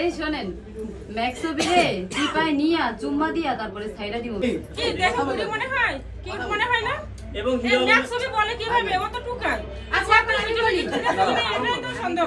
এই শোনেন ম্যাক্সো বিরে চিপায় নিয়া চুম্মা দিয়া তারপরে সাইডা দিব। কি দেখো মনে হয়? কি মনে হয় না? এবং হিরো ম্যাক্স বলে কীভাবে? ও তো আচ্ছা বলি। এটাই তো সন্দেহ।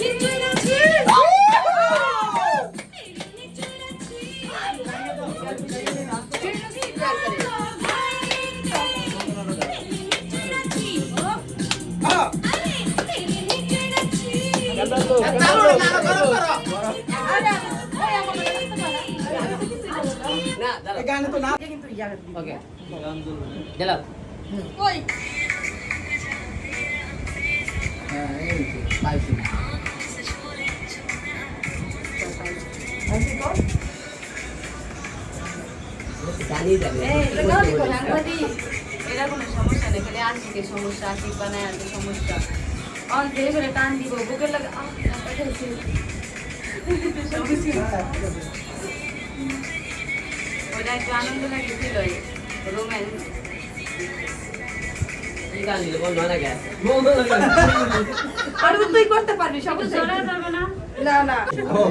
না করো করো এই, সাংবাদিক, এরা কোনো সমস্যা নেই খালি আশিকের সমস্যা আশিক বানায় সমস্যা অন টান দিব বুকের লাগে। ওটা একটু আনন্দ লাগে ফিল রোম্যান্স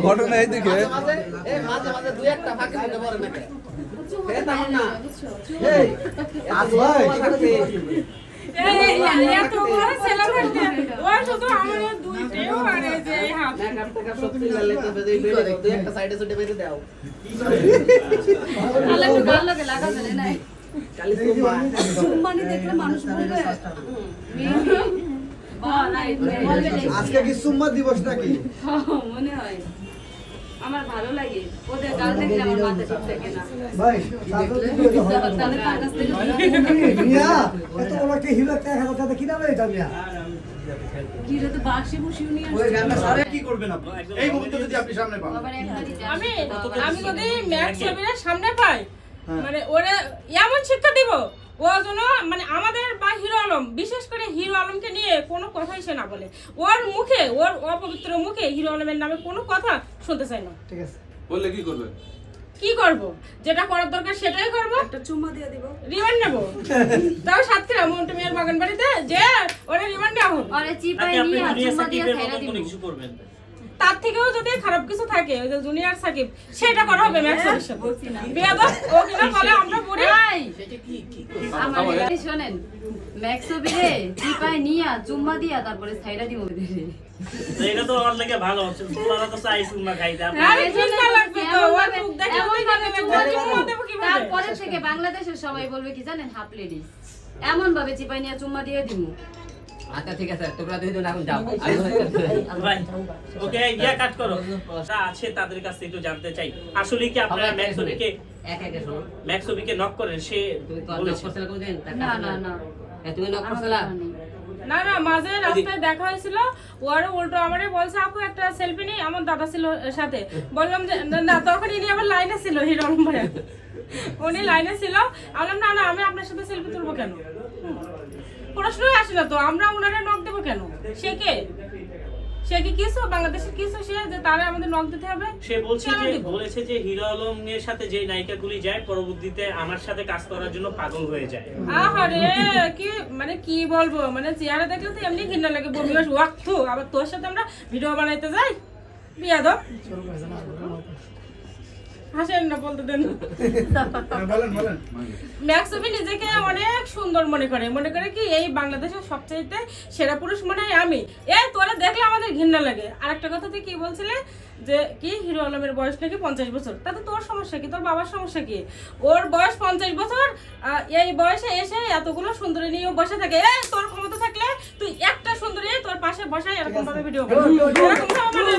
ঘটনা এইদিকে এই মাঝে মাঝে দুই একটা ফাঁকি দিতে পারে না এ তেমন না এই আজ ভাই এই এই এত বড় ছেলে থাকতে ও শুধু আমার দুইটাও আর এই যে হাত মেকআপ টেকআপ সব তুলে লেতে বেদে দুই একটা সাইডে সুটে বেঁধে দাও। তাহলে একটু গাল লাগে লাগা চলে নাই। কালি সুমা চুম্বানি দেখলে মানুষ বলবে। আজকে কি সুম্মা দিবস নাকি? মনে হয়। আমার ভালো লাগে। ওদের গাল দেখলে আমার মাথা ঠিক থাকে না। ভাই তাহলে তার কাছ থেকে হিরো একটা এক হাজার টাকা কিনা এটা মিয়া? কি তো বাক্সে বসিও নিয়ে ওই গানটা সারে কি করবেন আপনি? এই মুহূর্তে যদি আপনি সামনে পান। আবার একটা দিতে আমি আমি যদি ম্যাক্স সামনে পাই মানে ওরে এমন শিক্ষা দিব। ও যেন মানে আমাদের বা হিরো আলম বিশেষ করে হিরো আলমকে নিয়ে কোনো কথাই সে না বলে। ওর মুখে ওর অপবিত্র মুখে হিরো আলমের নামে কোনো কথা শুনতে চাই না। ঠিক আছে। বললে কি করবে? কি করব? যেটা করার দরকার সেটাই করব। একটা চুম্মা দিয়ে দিব। রিমান্ড নেব। তাও সাতক্ষীরা মন্টু মিয়ার বাগান বাড়িতে যে ওরে রিমান্ড দাও হোক আরে চিপাই নিয়ে চুম্মা দিয়ে সাকিবের দিব। কিছু করবেন তার থেকেও যদি খারাপ কিছু থাকে ওই যে জুনিয়র সাকিব সেটা করা হবে ম্যাক্স সাথে বলছি না। বেয়াদব ও কিনা বলে আমরা বুড়ি এই, আমার এই শোনেন ম্যাক্সো বিরে চিপায় নিয়া চুম্মা দিয়া তারপরে ছাইড়া দিব ওদের। তো এটা তো আমার লাগে ভালো হচ্ছে তোমরা তো চাই সুম্মা খাইতে। আরে চিন্তা লাগবে তো ও মুখ এমনভাবে দেখলে চুম্মা দিব। চুম্মা দেবো? কীভাবে? তারপরে থেকে বাংলাদেশের সবাই বলবে কি জানেন হাফ লেডিস এমন ভাবে চিপাই নিয়ে চুম্মা দিয়ে দিব আচ্ছা ঠিক আছে তোমরা দুইজন এখন যাও। ওকে ইয়া কাট করো। যা আছে তাদের কাছে একটু জানতে চাই। আসলে কি আপনারা ম্যাক্সবিকে এক একে শোনো ম্যাক্সবিকে নক করেন? সে তুমি তো নক না না না। এ, তুমি নক করছিলা। না না মাঝে রাস্তায় দেখা হয়েছিল। ওর উল্টো আমারে বলছে আপু একটা সেলফি নেই আমার দাদা ছিল সাথে। বললাম যে না, তখন ইনি আবার লাইনে ছিল হিরো উনি লাইনে ছিল। আমি না না আমি আপনার সাথে সেলফি তুলবো কেন? প্রশ্নই আসে না তো আমরা ওনারা নক দেবো কেন? সে কে? সে কি কিছু বাংলাদেশের কিছু সে? যে তারা আমাদের নক দিতে হবে? সে বলছে যে বলেছে যে হিরো আলমের সাথে যে নায়িকাগুলি যায় পরবর্তীতে আমার সাথে কাজ করার জন্য পাগল হয়ে যায়। আহারে কি মানে কি বলব? মানে চেহারা দেখলে তো এমনি ঘৃণা লাগে বমি বাস। ওয়াক্তু আবার তোর সাথে আমরা ভিডিও বানাইতে যাই? বিয়াদব। হাসেন না বলতে দেন। বলেন বলেন। ম্যাক্সমি নিজেকে অনেক সুন্দর মনে করে। মনে করে কি এই বাংলাদেশের সবচাইতে সেরা পুরুষ মনে হয় আমি। তোরা দেখলে আমাদের ঘৃণা লাগে। আর একটা কথা তুই কি বলছিলে? যে কি হিরো আলমের বয়স নাকি পঞ্চাশ বছর? তাতে তোর সমস্যা কি? তোর বাবার সমস্যা কি? ওর বয়স পঞ্চাশ বছর এই বয়সে এসে এতগুলো সুন্দরী নিয়ে বসে থাকে। এ তোর ক্ষমতা থাকলে তুই একটা সুন্দরী তোর পাশে বসে এরকম ভাবে ভিডিও এরকম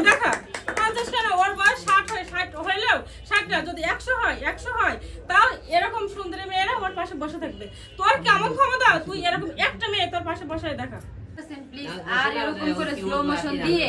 দেখা। পঞ্চাশ কেন ওর বয়স ষাট হয় ষাট হইলেও না যদি একশো হয় একশো হয়, তাও এরকম সুন্দরী মেয়েরা ওর পাশে বসে থাকবে। তোর কেমন ক্ষমতা? তুই এরকম একটা মেয়ে তোর পাশে বসায় দেখা। প্লিজ না, আর এরকম করে স্লো মোশন দিয়ে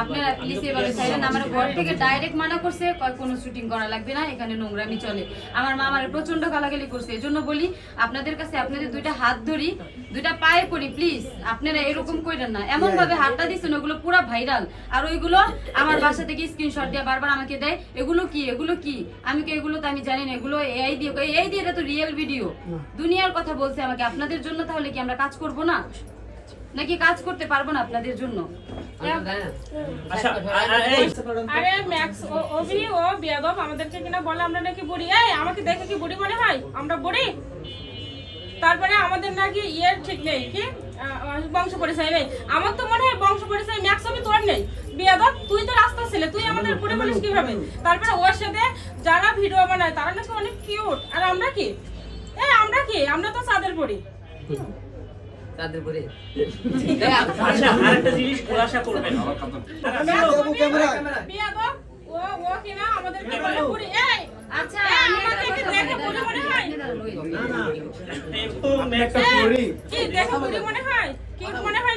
আপনারা প্লিজ এভাবে video আমার ঘর থেকে video। ডাইরেক্ট মানা করছে কোনো শুটিং করা লাগবে না এখানে নোংরামি চলে। আমার মা আমার প্রচণ্ড গালাগালি করছে এজন্য বলি আপনাদের কাছে আপনাদের দুইটা হাত ধরি দুইটা পায়ে পড়ি প্লিজ আপনারা এরকম কইরেন না। এমন ভাবে হাতটা দিচ্ছেন ওগুলো পুরো ভাইরাল আর ওইগুলো আমার বাসা থেকে স্ক্রিনশট দিয়ে বারবার আমাকে দেয় এগুলো কি? এগুলো কি? আমি কি এগুলো তো আমি জানি না এগুলো এআই দিয়ে এআই দিয়ে এটা তো রিয়েল ভিডিও দুনিয়ার কথা বলছে আমাকে। আপনাদের জন্য তাহলে কি আমরা কাজ করব না? নাকি কাজ করতে পারব না আপনাদের জন্য। আচ্ছা আ- আ- এই আরে ম্যাক্স ও অভি ও বিয়াদব আমাদেরকে কিনা বলে আমরা নাকি বুড়ি? এই আমাকে দেখে কি বুড়ি মনে হয়? আমরা বুড়ি? তারপরে আমাদের নাকি ইয়ের ঠিক নেই কি? বংশ পরিচয় নেই। আমার তো মনে হয় বংশ পরিচয় ম্যাক্স অভি তোর নেই। বিয়াদব তুই তো রাস্তা ছেলে তুই আমাদের বুড়ি বলিস কীভাবে? তারপরে ওর সাথে যারা ভিডিও বানায় তারা নাকি অনেক কিউট আর আমরা কি? এই আমরা কি? আমরা তো চাঁদের পড়ি তাদের পরে আচ্ছা আরেকটা জিনিস খোলাসা করবেন। আচ্ছা মনে হয়? কি দেখে মনে হয়? কি মনে হয়?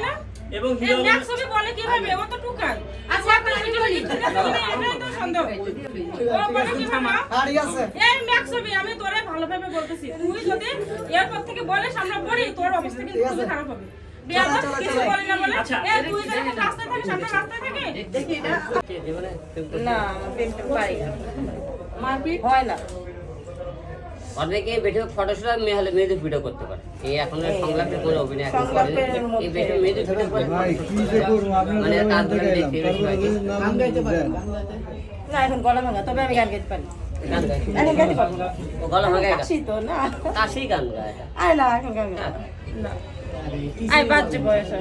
এবং হিরো ছবি বলে কীভাবে ও তো টুকায় আচ্ছা আপনারা আমি বলি এটাই তো সন্দেহ। ও বলে কীভাবে গাড়ি আছে। এই ম্যাক্স ছবি আমি তোরে ভালোভাবে বলতেছি। তুই যদি এরপর থেকে বলিস আমরা পড়ি তোর অবস্থা কিন্তু খুবই খারাপ হবে। বলি বলে। আচ্ছা। মারপিট হয় না। অনেকে ভিডিও ফটোশুট মেয়ে মেয়েদের ভিডিও করতে পারে। এই এখন সংলাপের কোনো অভিনয় এখন করে। এই ভিডিও মেয়েদের ভিডিও করে ভাই কি যে করব? আপনার মানে তার ধরে দেখতে বেশি হয়? গান গাইতে না এখন গলা ভাঙা। তবে আমি গান গাইতে পারি। কাশি তো না। কাশি গান গায়। আয় না এখন গান গাই। না। আয় বাচ্চা বয়স